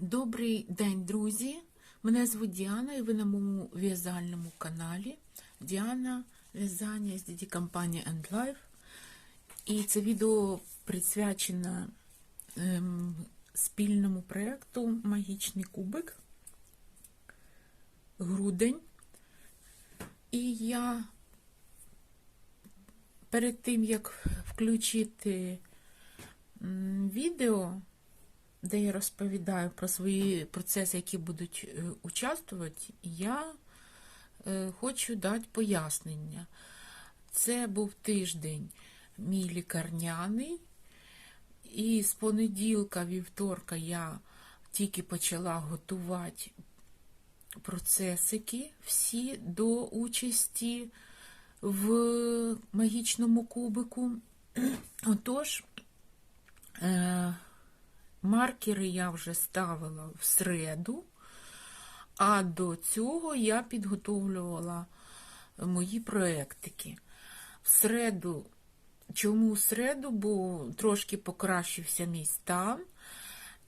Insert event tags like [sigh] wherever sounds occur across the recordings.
Добрий день, друзі! Мене звуть Діана і ви на моєму в'язальному каналі Діана В'язання з DD компанії End Life. І це відео присвячено ем, спільному проєкту Магічний кубик. Грудень. І я перед тим, як включити відео, де я розповідаю про свої процеси, які будуть е, участвувати, я е, хочу дати пояснення. Це був тиждень мій лікарняний, і з понеділка, вівторка я тільки почала готувати процесики всі до участі в магічному кубику. Отож, е, маркери я вже ставила в середу, а до цього я підготовлювала мої проєктики. В середу, чому в середу, бо трошки покращився мій стан,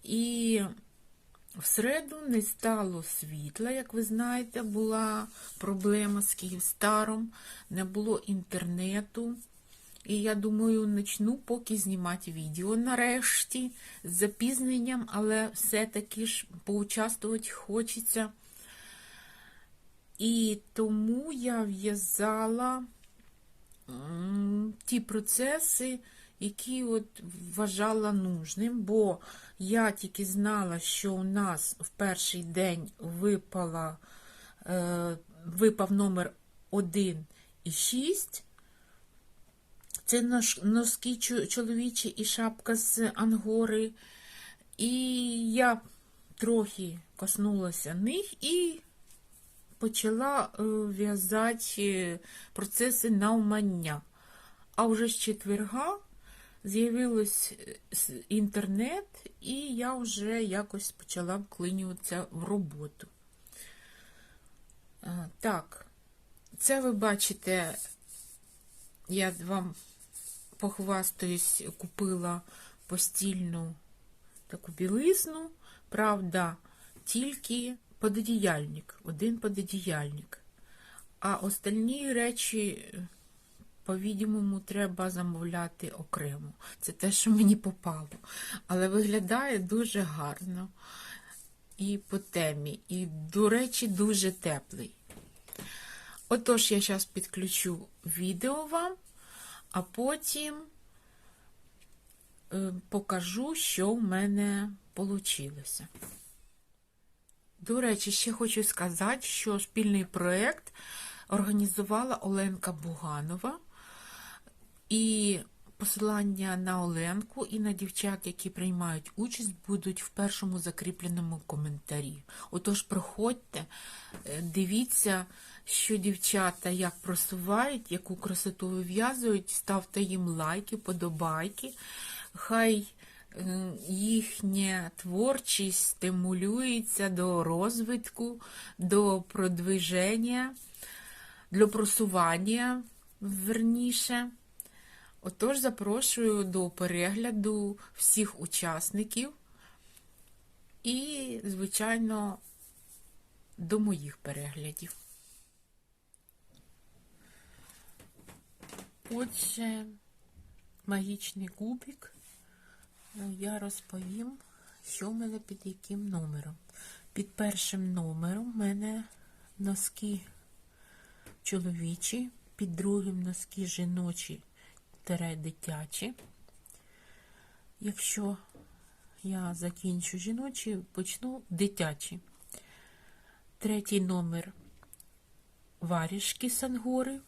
і в середу не стало світла, як ви знаєте, була проблема з Київстаром, не було інтернету. І я думаю, почну поки знімати відео нарешті з запізненням, але все-таки ж поучаствувати хочеться. І тому я в'язала ті процеси, які от вважала нужним, бо я тільки знала, що у нас в перший день випала, е, випав номер 1 і 6. Це носки чоловічі і шапка з ангори. І я трохи коснулася них і почала е, в'язати е, процеси навмання. А вже з четверга з'явився інтернет, і я вже якось почала вклинюватися в роботу. Е, Так, це ви бачите, я вам похвастаюсь, купила постільну таку білизну, правда, тільки пододіяльник, один пододіяльник. А остальні речі, по-відомому, треба замовляти окремо. Це те, що мені попало. Але виглядає дуже гарно і по темі, і, до речі, дуже теплий. Отож, я зараз підключу відео вам, а потім е, покажу, що в мене вийшло. До речі, ще хочу сказати, що спільний проєкт організувала Оленка Буганова. І посилання на Оленку і на дівчат, які приймають участь, будуть в першому закріпленому коментарі. Отож, проходьте, е, дивіться, що дівчата як просувають, яку красоту вив'язують, ставте їм лайки, подобайки. Хай е, їхня творчість стимулюється до розвитку, до продвиження, до просування, верніше. Отож, запрошую до перегляду всіх учасників і, звичайно, до моїх переглядів. Отже, магічний кубик. Ну, Я розповім, що в мене під яким номером. Під першим номером в мене носки чоловічі, під другим носки жіночі дитячі. Якщо я закінчу жіночі, почну дитячі. Третій номер варішки сангори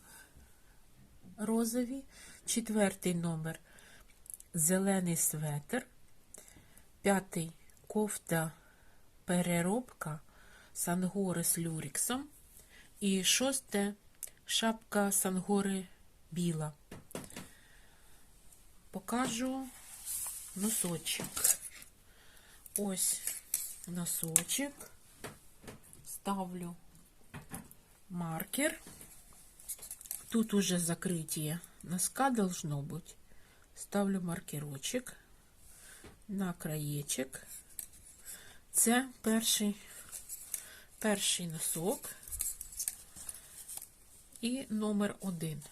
розові. Четвертий номер зелений светр. П'ятий кофта переробка сангори з люріксом. І шосте шапка сангори біла. Покажу носочок. Ось носочок. Ставлю маркер. Тут уже закрытие носка должно быть. Ставлю маркерочек на краєчок. Це перший, перший носок і номер один.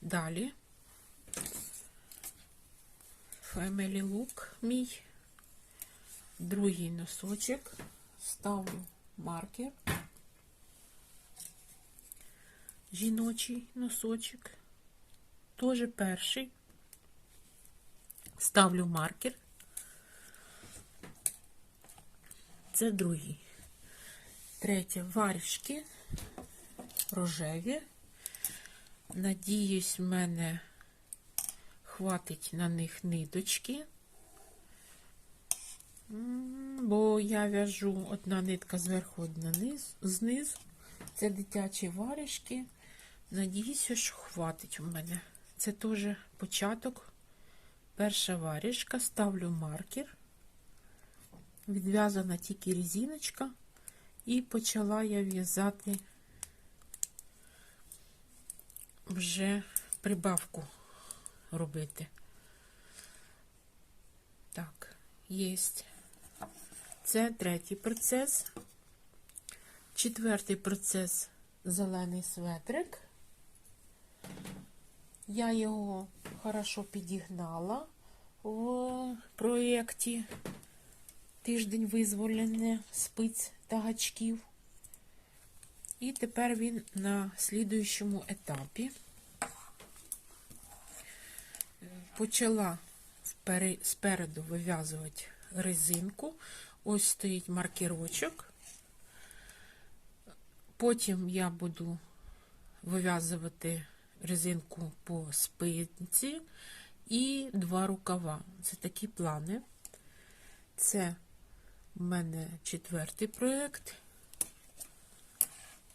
Далі Family Look мій. Другий носочок. Ставлю маркер. Жіночий носочок. Тоже перший. Ставлю маркер. Це другий. Третє варежки рожеві. Надіюсь, в мене хватить на них ниточки. Бо я в'яжу одна нитка зверху, одна низ, знизу. Це дитячі варежки. Надіюся, що хватить у мене. Це теж початок. Перша варежка. Ставлю маркер. Відв'язана тільки резиночка. І почала я в'язати вже прибавку робити. Так, єсть. Це третій процес. Четвертий процес зелений светрик. Я його хорошо підігнала в проєкті Тиждень визволення спиць та гачків. І тепер він на слідуючому етапі. Почала спереду вив'язувати резинку. Ось стоїть маркерочок. Потім я буду вив'язувати резинку по спинці і два рукава. Це такі плани. Це в мене четвертий проєкт.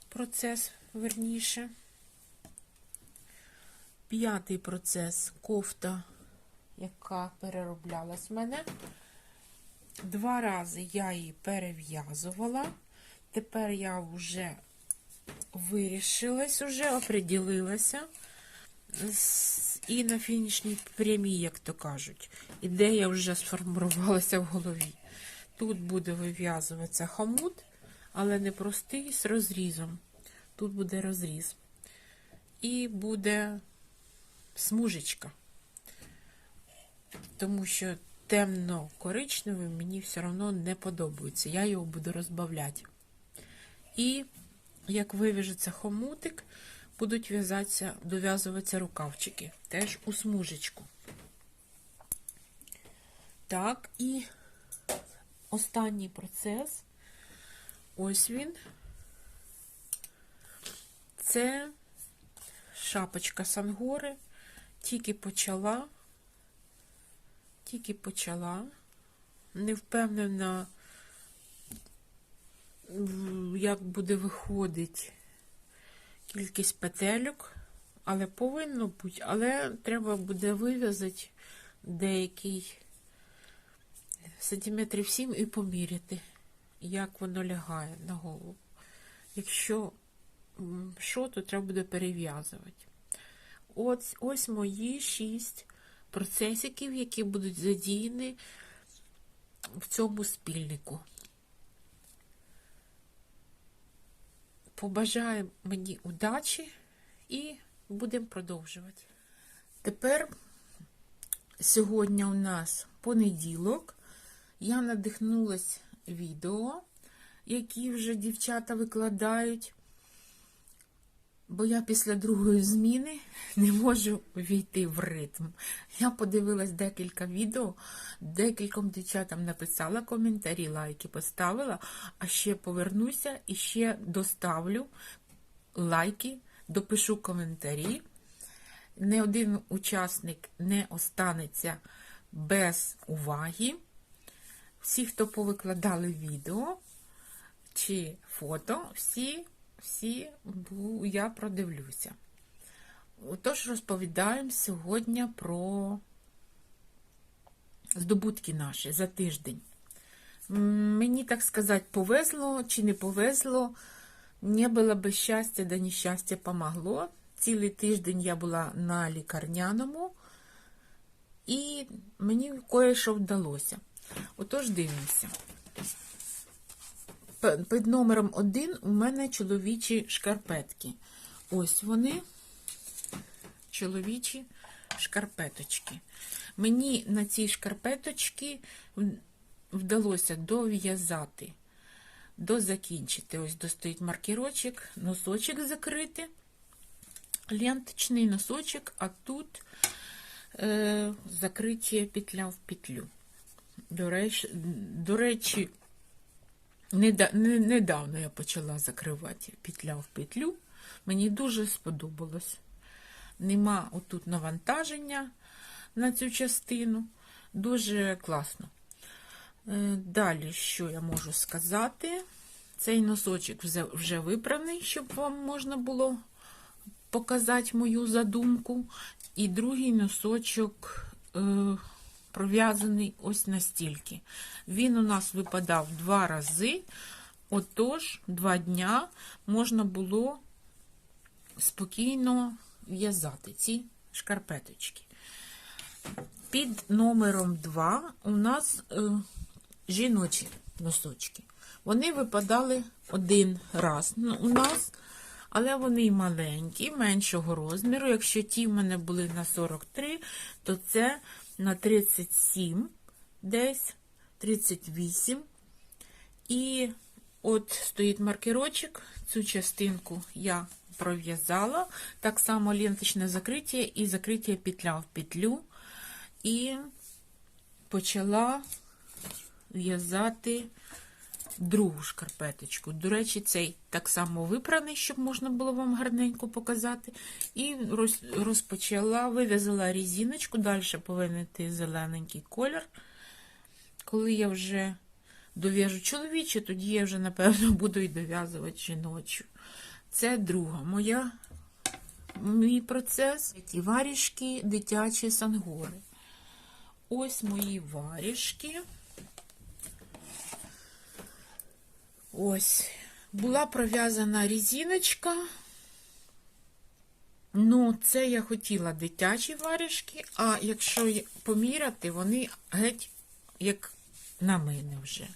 Процес, верніше. П'ятий процес кофта, яка перероблялась в мене. Два рази я її перев'язувала. Тепер я вже вирішилась, уже оприділилася. І на фінішній прямій, як то кажуть. Ідея вже сформувалася в голові. Тут буде вив'язуватися хомут, але не простий з розрізом. Тут буде розріз. І буде смужечка. Тому що темно-коричневий мені все одно не подобається. Я його буду розбавляти. І як вив'яжеться хомутик, будуть в'язатися, дов'язуватися рукавчики. Теж у смужечку. Так, і останній процес. Ось він. Це шапочка Сангори. Тільки почала. Тільки почала. Не впевнена, як буде виходити кількість петельок, але повинно бути. Але треба буде вив'язати деякий сантиметрів 7 і поміряти, як воно лягає на голову. Якщо що, то треба буде перев'язувати. Ось, ось мої шість процесиків, які будуть задіяні в цьому спільнику. Побажаю мені удачі і будемо продовжувати. Тепер сьогодні у нас понеділок. Я надихнулась відео, які вже дівчата викладають, бо я після другої зміни не можу війти в ритм. Я подивилась декілька відео, декільком дівчатам написала коментарі, лайки поставила, а ще повернуся і ще доставлю лайки, допишу коментарі. Не один учасник не останеться без уваги. Всі, хто повикладали відео чи фото, всі, всі я продивлюся. Отож, розповідаємо сьогодні про здобутки наші за тиждень. Мені, так сказати, повезло чи не повезло. Не було би щастя, да нещастя помогло. Цілий тиждень я була на лікарняному, і мені кое-що вдалося. Отож, дивимося. Під номером один у мене чоловічі шкарпетки. Ось вони, чоловічі шкарпеточки. Мені на ці шкарпеточки вдалося дов'язати, дозакінчити. Ось достоїть маркерочок, носочок закрити, ленточний носочок, а тут е, закриття петля в петлю. До речі, до речі недавно я почала закривати петля в петлю. Мені дуже сподобалось. Нема отут навантаження на цю частину. Дуже класно. Е, Далі, що я можу сказати? Цей носочок вже, випраний, щоб вам можна було показати мою задумку. І другий носочок е, пров'язаний ось настільки. Він у нас випадав два рази, отож, два дня можна було спокійно в'язати ці шкарпеточки. Під номером 2 у нас е, жіночі носочки. Вони випадали один раз у нас, але вони маленькі, меншого розміру. Якщо ті в мене були на 43, то це на 37 десь, 38. І от стоїть маркерочок, цю частинку я пров'язала. Так само ленточне закриття і закриття петля в петлю. І почала в'язати другу шкарпеточку. До речі, цей так само випраний, щоб можна було вам гарненько показати. І роз- розпочала, вив'язала різиночку, далі повинен йти зелененький колір. Коли я вже дов'яжу чоловічу, тоді я вже, напевно, [laughs] буду і дов'язувати жіночу. Це друга моя мій процес. Ті варішки дитячі сангори. Ось мої варішки. Ось. Була пров'язана різиночка. Ну, це я хотіла дитячі варішки, а якщо поміряти, вони геть як на мене вже.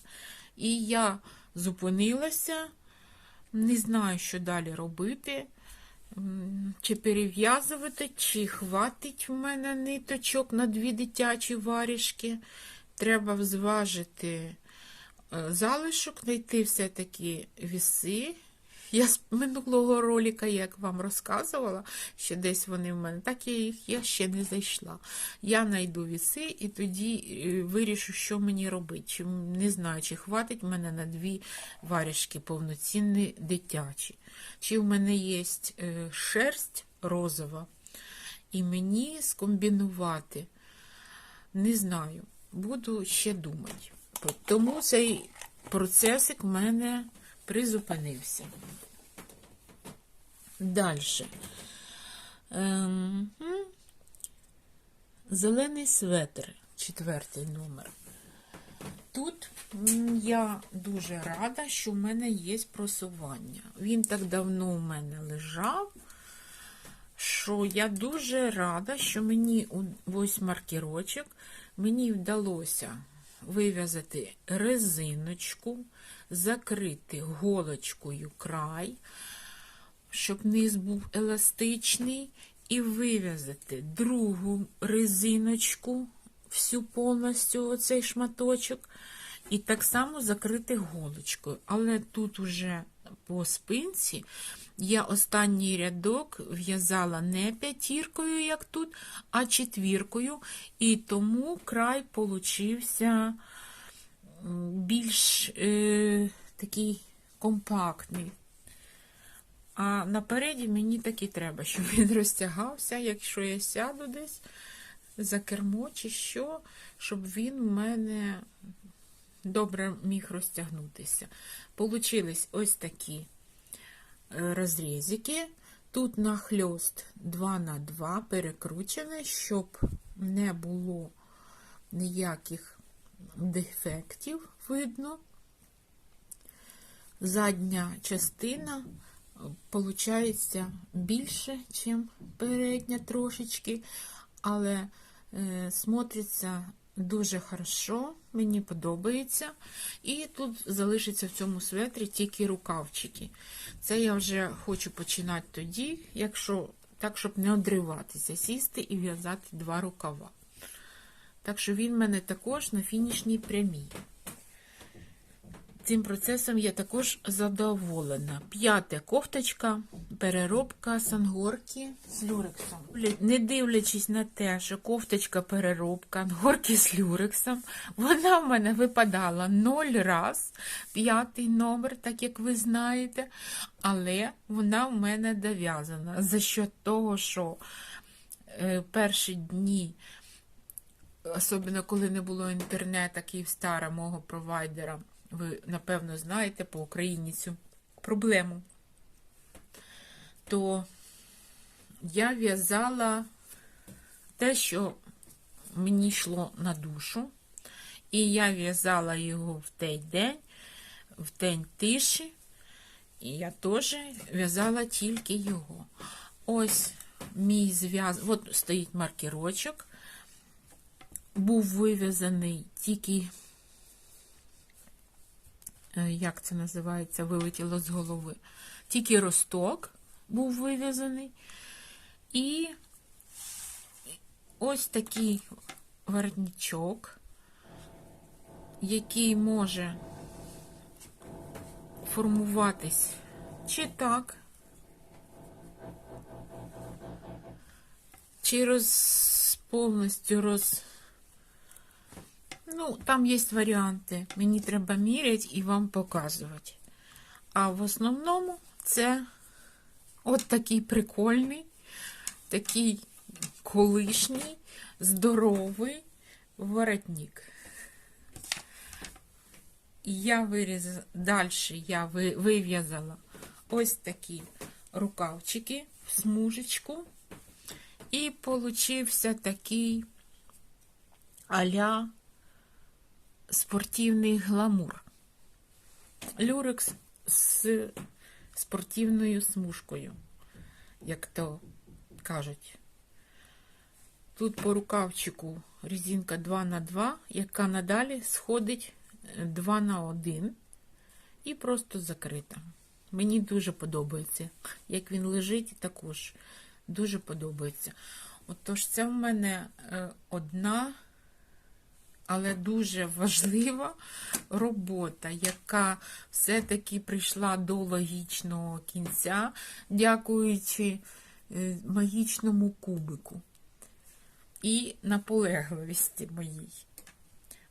І я зупинилася, не знаю, що далі робити. Чи перев'язувати, чи хватить в мене ниточок на дві дитячі варішки. Треба зважити залишок, знайти все-таки віси. Я з минулого ролика, як вам розказувала, що десь вони в мене, так я їх я ще не зайшла. Я знайду віси і тоді е, вирішу, що мені робити. Чи, не знаю, чи хватить в мене на дві варішки повноцінні дитячі. Чи в мене є е, шерсть розова, і мені скомбінувати. Не знаю, буду ще думати. Тому цей процесик в мене призупинився. Далі. Ем. Зелений светр, четвертий номер. Тут я дуже рада, що в мене є просування. Він так давно у мене лежав, що я дуже рада, що мені ось маркерочок, мені вдалося вив'язати резиночку, закрити голочкою край, щоб низ був еластичний, і вив'язати другу резиночку, всю повністю оцей шматочок, і так само закрити голочкою. Але тут уже по спинці я останній рядок в'язала не п'ятіркою, як тут, а четвіркою, і тому край получився більш е, такий компактний. А напереді мені так і треба, щоб [laughs] він розтягався, якщо я сяду десь за кермо чи що, щоб він у мене добре міг розтягнутися. Получились ось такі е, розрізики. Тут нахльост 2 на 2 перекручене, щоб не було ніяких дефектів видно. Задня частина получається більше, ніж передня трошечки, але е, смотриться дуже хорошо, мені подобається. І тут залишиться в цьому светрі тільки рукавчики. Це я вже хочу починати тоді, якщо так, щоб не одриватися, сісти і в'язати два рукава. Так що він в мене також на фінішній прямій. Цим процесом я також задоволена. П'яте кофточка, переробка сангорки з люрексом. Не дивлячись на те, що кофточка переробка ангорки з люрексом, вона в мене випадала ноль раз, п'ятий номер, так як ви знаєте, але вона в мене дов'язана. За що того, що е, перші дні особливо коли не було інтернету Київстара мого провайдера, ви, напевно, знаєте по Україні цю проблему, то я в'язала те, що мені йшло на душу, і я в'язала його в той день, в день тиші, і я теж в'язала тільки його. Ось мій зв'яз, от стоїть маркерочок був вив'язаний тільки, як це називається, вилетіло з голови. Тільки росток був вив'язаний. І ось такий воротничок, який може формуватись чи так, чи роз, повністю роз. Ну, там є варіанти. Мені треба міряти і вам показувати. А в основному це от такий прикольний, такий колишній, здоровий воротник. Я виріз... далі я вив'язала ось такі рукавчики в смужечку. І получився такий аля спортивний гламур. Люрекс з спортивною смужкою, як то кажуть. Тут по рукавчику резинка 2 на 2 яка надалі сходить 2 на 1 і просто закрита. Мені дуже подобається. Як він лежить, також дуже подобається. Отож, це в мене е, одна але дуже важлива робота, яка все-таки прийшла до логічного кінця, дякуючи е, магічному кубику і наполегливості моїй.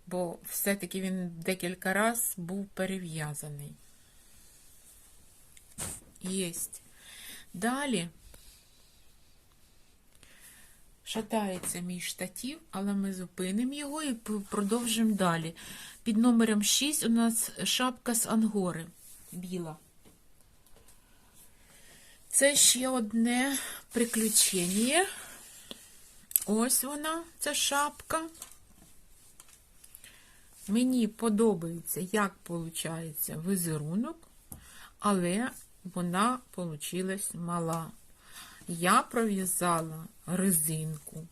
Бо все-таки він декілька разів був перев'язаний. Єсть. Далі шатається мій штатів, але ми зупинимо його і продовжимо далі. Під номером 6 у нас шапка з ангори біла. Це ще одне приключення. Ось вона, ця шапка. Мені подобається, як виходить візерунок, але вона вийшла мала. Я пров'язала резинку,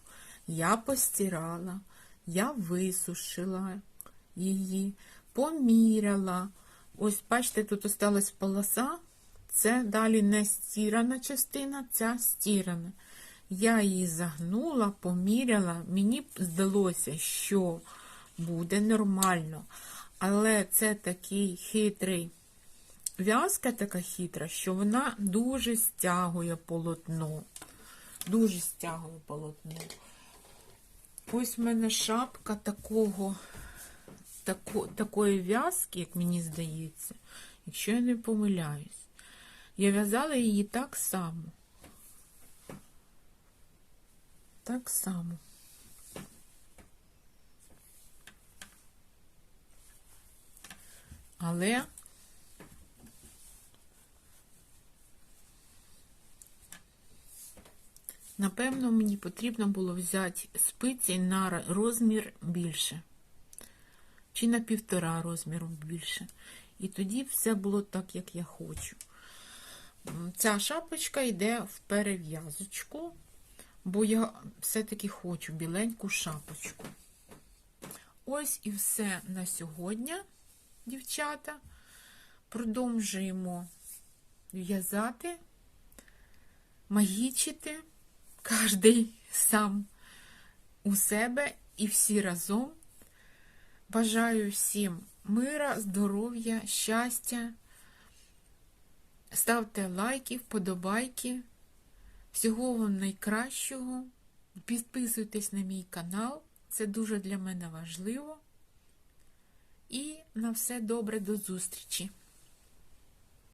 я постирала, я висушила її, поміряла. Ось, бачите, тут осталась полоса. Це далі не стірана частина, ця стірана. Я її загнула, поміряла. Мені здалося, що буде нормально. Але це такий хитрий в'язка така хитра, що вона дуже стягує полотно. Дуже стягує полотно. Ось в мене шапка такого, тако, такої в'язки, як мені здається, якщо я не помиляюсь. Я в'язала її так само. Так само. Але Напевно, мені потрібно було взяти спиці на розмір більше, чи на півтора розміру більше. І тоді все було так, як я хочу. Ця шапочка йде в перев'язочку, бо я все-таки хочу біленьку шапочку. Ось і все на сьогодні, дівчата. Продовжуємо в'язати, магічити, кожен сам у себе і всі разом. Бажаю всім мира, здоров'я, щастя. Ставте лайки, вподобайки. Всього вам найкращого. Підписуйтесь на мій канал, це дуже для мене важливо. І на все добре, до зустрічі!